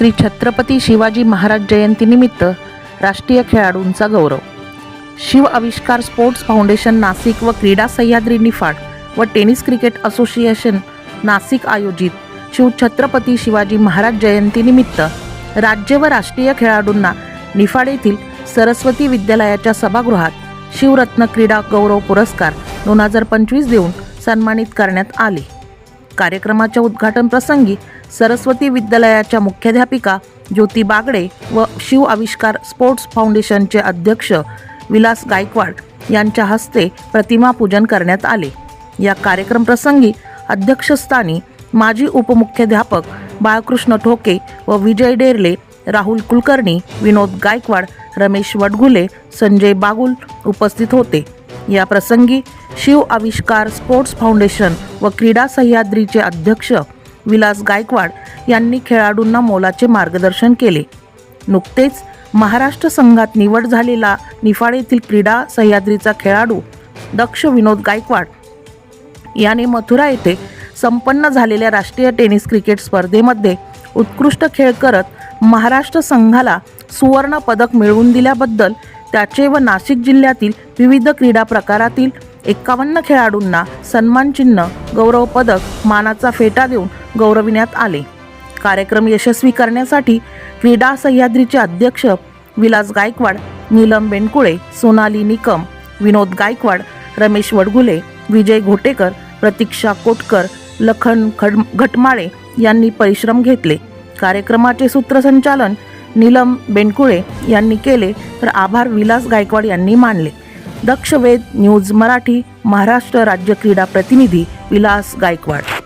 श्री छत्रपती शिवाजी महाराज जयंतीनिमित्त राष्ट्रीय खेळाडूंचा गौरव. शिव आविष्कार स्पोर्ट्स फाउंडेशन नाशिक व क्रीडा सह्याद्री निफाड व टेनिस क्रिकेट असोसिएशन नाशिक आयोजित शिव छत्रपती शिवाजी महाराज जयंतीनिमित्त राज्य व राष्ट्रीय खेळाडूंना निफाड येथील सरस्वती विद्यालयाच्या सभागृहात शिवरत्न क्रीडा गौरव पुरस्कार दोन हजार पंचवीस देऊन सन्मानित करण्यात आले. कार्यक्रमाच्या उद्घाटन प्रसंगी सरस्वती विद्यालयाच्या मुख्याध्यापिका ज्योती बागडे व शिव आविष्कार स्पोर्ट्स फाउंडेशनचे अध्यक्ष विलास गायकवाड यांच्या हस्ते प्रतिमा पूजन करण्यात आले. या कार्यक्रम प्रसंगी अध्यक्षस्थानी माजी उपमुख्याध्यापक बाळकृष्ण ठोके व विजय डेरले राहुल कुलकर्णी विनोद गायकवाड रमेश वडगुले संजय बागुल उपस्थित होते. या प्रसंगी शिव आविष्कार स्पोर्ट्स फाउंडेशन व क्रीडा सह्याद्रीचे अध्यक्ष विलास गायकवाड यांनी खेळाडूंना मोलाचे मार्गदर्शन केले. नुकतेच महाराष्ट्र संघात निवड झालेला निफाड येथील क्रीडा सह्याद्रीचा खेळाडू दक्ष विनोद गायकवाड. याने मथुरा येथे संपन्न झालेल्या राष्ट्रीय टेनिस क्रिकेट स्पर्धेमध्ये उत्कृष्ट खेळ करत महाराष्ट्र संघाला सुवर्ण पदक मिळवून दिल्याबद्दल त्याचे व नाशिक जिल्ह्यातील विविध क्रीडा प्रकारातील एकावन्न खेळाडूंना सन्मानचिन्ह गौरव पदक मानाचा फेटा देऊन गौरविण्यात आले. कार्यक्रम यशस्वी करण्यासाठी क्रीडा सह्याद्रीचे अध्यक्ष विलास गायकवाड नीलम बेनकुळे सोनाली निकम विनोद गायकवाड रमेश वडगुले विजय घोटेकर प्रतीक्षा कोटकर लखन खड घटमाळे यांनी परिश्रम घेतले. कार्यक्रमाचे सूत्रसंचालन नीलम बेनकुळे यांनी केले तर आभार विलास गायकवाड यांनी मानले. दक्षवेद न्यूज मराठी महाराष्ट्र राज्य क्रीडा प्रतिनिधी विलास गायकवाड.